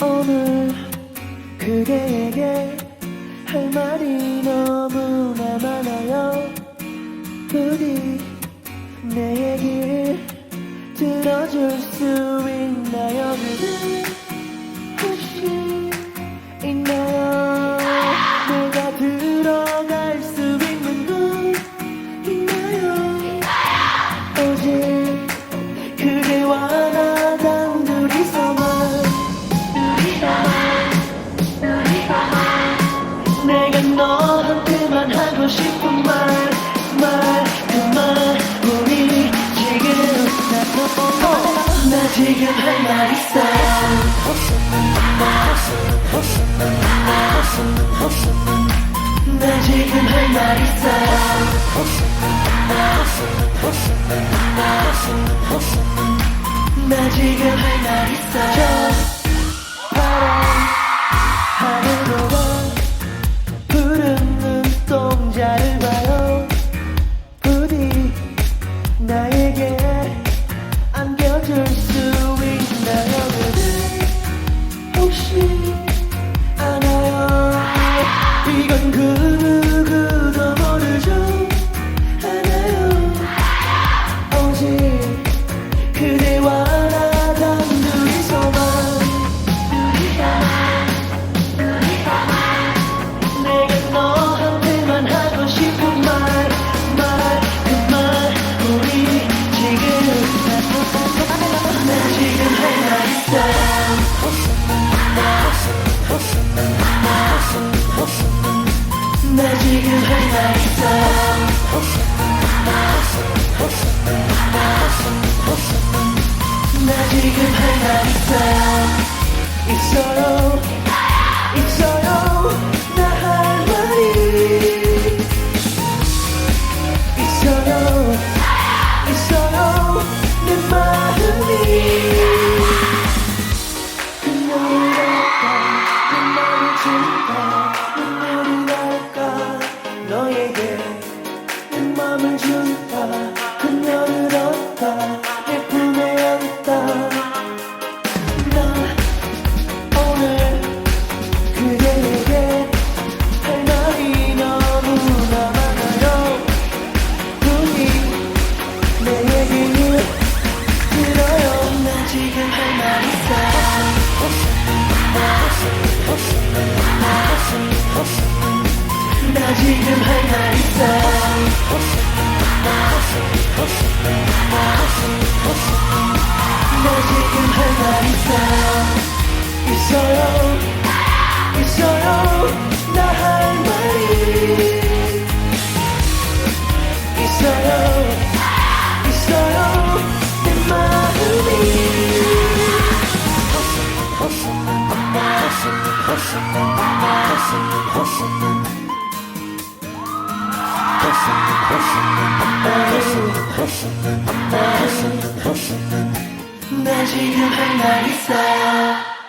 오늘 그대에게 할 말이 너무나 많아요. 부디 내 얘기를 들어줄 수 있는 너한테만 하고 싶은 말, 말, 그말 우리 지금 나도 나 지금 할 말 있어. 나 지금 할 말 있어. 나 지금 할 말 있어. night. 나 지금 할 말. 나 지금 한날 있어요.